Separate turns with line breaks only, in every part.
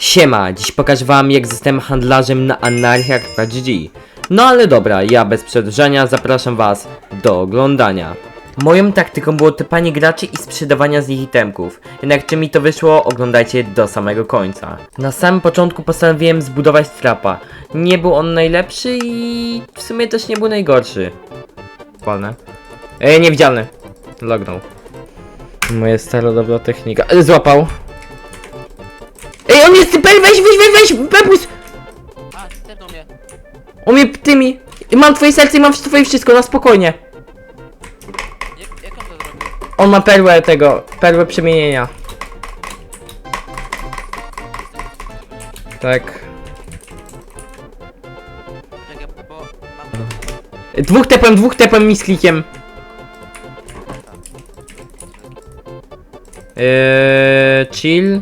Siema, dziś pokażę wam jak zostałem handlarzem na anarchia.gg No ale dobra, ja bez przedłużania zapraszam was do oglądania. Moją taktyką było typanie graczy i sprzedawania z nich itemków. Jednak czy mi to wyszło, oglądajcie do samego końca. Na samym początku postanowiłem zbudować trapa. Nie był on najlepszy i w sumie też nie był najgorszy. Walne. Ej, niewidzialny. Lognął. Moja stara dobra technika. E, Złapał on jest typem, weź, weź, weź, weź, Pepus!
A, tepnął mnie.
On mnie tymi... Mam twoje serce i mam twoje wszystko, na spokojnie.
Jak, jak on to zrobił?
On ma perłę tego, perłę przemienienia. Tak.
Czekaj, bo mam...
Dwóch tepem, dwóch tepem mi z klikiem. Eee, chill.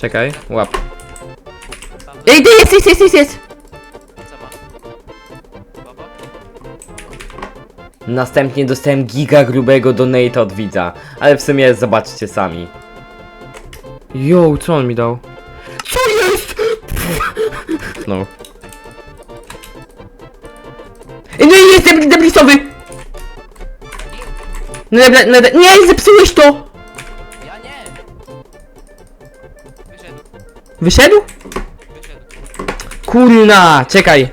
Czekaj, łap. Ej, ty jest, jest, jest, jest, jest! Następnie dostałem giga grubego donate od widza, ale w sumie zobaczcie sami. Yo, co on mi dał? Co jest? No. Ej, No i jest debli, deblisowy! No dobra, no, dobra- nie, zepsułeś to!
Wyszedł?
Kurna, czekaj.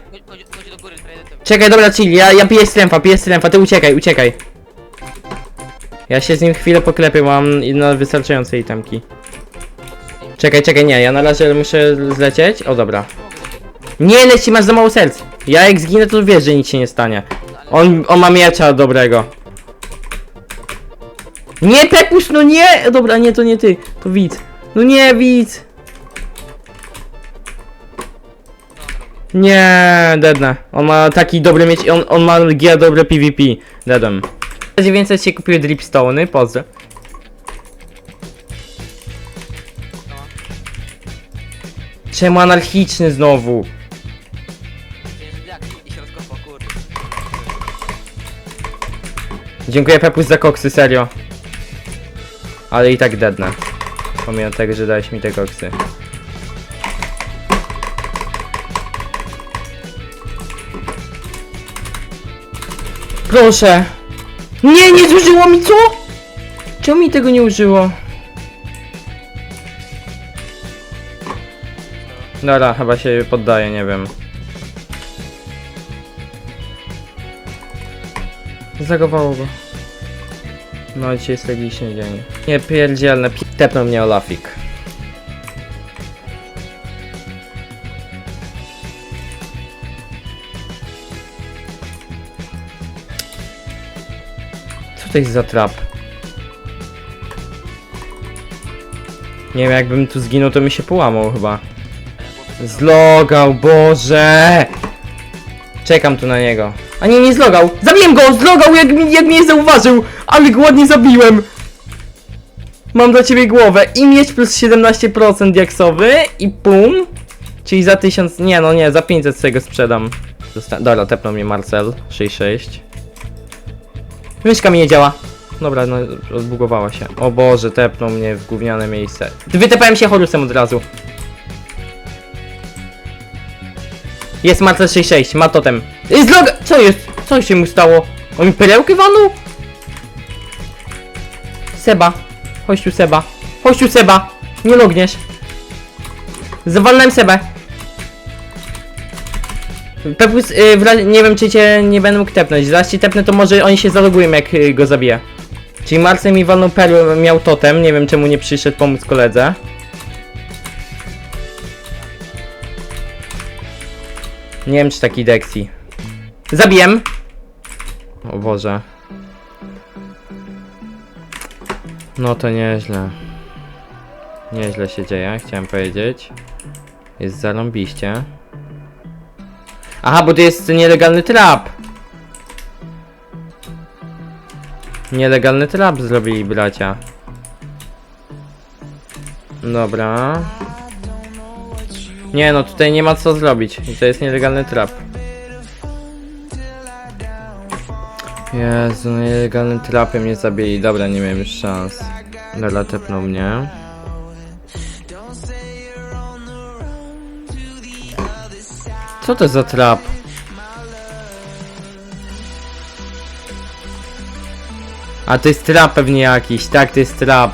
Czekaj, dobra, chill, ja, ja piję stręfa, piję stręfa, ty uciekaj, uciekaj. Ja się z nim chwilę poklepię, mam na wystarczające itemki. Czekaj, czekaj, nie, ja na razie muszę zlecieć. O, dobra. Nie, leci, masz za mało serc. Ja jak zginę, to wiesz, że nic się nie stanie. On, on ma miecza dobrego. Nie, Pepuś, no nie! Dobra, nie, to nie ty, to widz. No nie, widz. Nie, deadne. On ma taki dobry mieć, on, on ma gia dobre PvP. Deadem. 900 się kupiły dripstone'y, pozdro. Czemu anarchiczny znowu? Dziękuję Pepus za koksy, serio. Ale i tak deadne. Pomimo tego, że dałeś mi te koksy. Proszę. Nie, nie zużyło mi co? Czemu mi tego nie użyło? Dobra, chyba się poddaję, nie wiem. Zagowało go. No dzisiaj jest tragiczny dzień. Nie pierdzielne, pi- tepnął mnie Olafik. Jest za trap? Nie wiem, jakbym tu zginął, to mi się połamał chyba. Zlogał, Boże! Czekam tu na niego. A nie, nie zlogał! Zabiłem go! Zlogał, jak, jak mnie zauważył! Ale go ładnie zabiłem! Mam dla ciebie głowę. I mieć plus 17% diaksowy i pum. Czyli za 1000, nie no nie, za 500 sobie go sprzedam. Zosta Dobra, tepnął mnie Marcel, 66. Myszka mi nie działa. Dobra, no odbugowała się. O Boże, tepnął mnie w gówniane miejsce. Wytepałem się Horusem od razu. Jest Marcel 66, ma totem. Co jest? Co się mu stało? On mi perełkę walnął? Seba. Chodź tu Seba. Chodź tu Seba. Nie logniesz. Zawalnąłem Sebę. Pepus, y, nie wiem czy cię nie będę mógł tepnąć. Zaraz ci tepnę to może oni się zalogują jak y, go zabiję. Czyli Marcel mi walnął perłę, miał totem. Nie wiem czemu nie przyszedł pomóc koledze. Nie wiem czy taki Dexi. Zabijem! O Boże. No to nieźle. Nieźle się dzieje, chciałem powiedzieć. Jest zarąbiście. Aha, bo to jest nielegalny trap. Nielegalny trap zrobili bracia. Dobra. Nie no, tutaj nie ma co zrobić. To jest nielegalny trap. Jezu, nielegalnym trapem mnie zabili. Dobra, nie miałem już szans. Dobra, tepnął mnie. Co to za trap? A to jest trap pewnie jakiś, tak, to jest trap.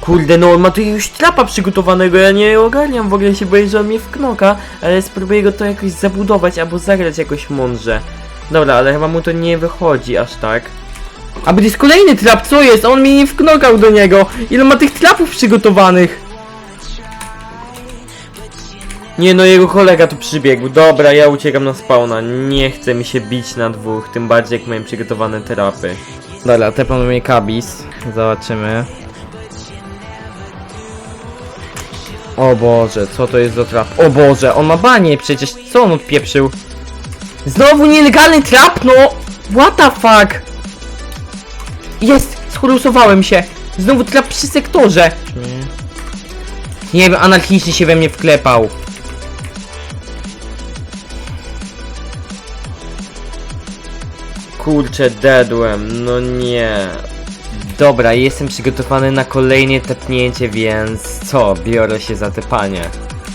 Kurde, no ma tu już trapa przygotowanego, ja nie ogarniam w ogóle się boję, że on mnie wknoka, ale spróbuję go to jakoś zabudować albo zagrać jakoś mądrze. Dobra, ale chyba mu to nie wychodzi aż tak. A jest kolejny trap, co jest? On mnie nie wknokał do niego! Ile ma tych trapów przygotowanych? Nie no, jego kolega tu przybiegł. Dobra, ja uciekam na spawna. Nie chce mi się bić na dwóch, tym bardziej jak miałem przygotowane terapy. Dobra, tepam mnie kabis. Zobaczymy. O Boże, co to jest za trap? O Boże, on ma banie przecież, co on odpieprzył? Znowu nielegalny trap, no! What the fuck? Jest! Schorusowałem się! Znowu trap przy sektorze! Nie wiem, anarchicznie się we mnie wklepał. Kurczę, dedłem, no nie. Dobra, jestem przygotowany na kolejne tepnięcie, więc co? Biorę się za tepanie.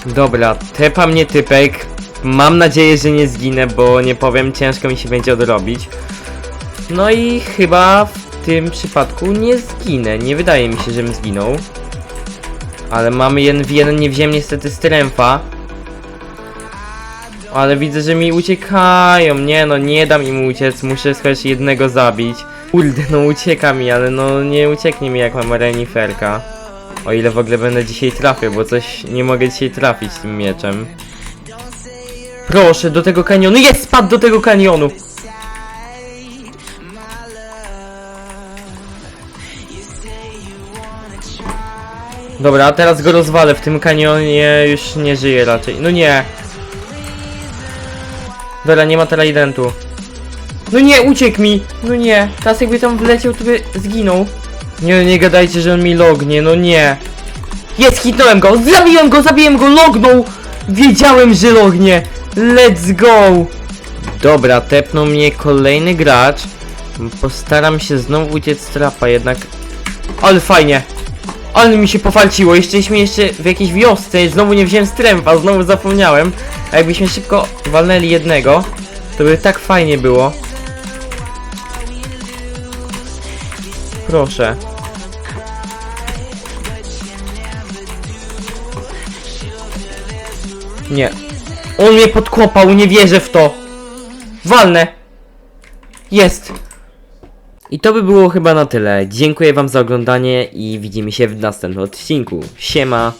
Dobra, tepa mnie typek. Mam nadzieję, że nie zginę, bo nie powiem, ciężko mi się będzie odrobić. No i chyba w tym przypadku nie zginę. Nie wydaje mi się, żebym zginął. Ale mamy jeden w jeden, nie wziąłem niestety stręfa. Ale widzę, że mi uciekają. Nie no, nie dam im uciec, muszę chociaż jednego zabić. Kurde, no ucieka mi, ale no nie ucieknie mi jak mam reniferka. O ile w ogóle będę dzisiaj trafił, bo coś nie mogę dzisiaj trafić tym mieczem. Proszę, do tego kanionu. Jest, spadł do tego kanionu! Dobra, teraz go rozwalę. W tym kanionie już nie żyje raczej. No nie. Dobra, nie ma traidentu. No nie, uciekł mi! No nie, teraz jakby tam wleciał, to by zginął. Nie, nie gadajcie, że on mi lognie, no nie. Jest, hitnąłem go! Zabiłem go, zabiłem go, lognął! Wiedziałem, że lognie! Let's go! Dobra, tepnął mnie kolejny gracz. Postaram się znowu uciec z trapa, jednak... Ale fajnie! Ale mi się pofalciło, jeszcze jesteśmy jeszcze w jakiejś wiosce, znowu nie wziąłem strępa, znowu zapomniałem. A jakbyśmy szybko walnęli jednego, to by tak fajnie było. Proszę. Nie. On mnie podkopał, nie wierzę w to. Walnę. Jest. I to by było chyba na tyle. Dziękuję wam za oglądanie i widzimy się w następnym odcinku. Siema.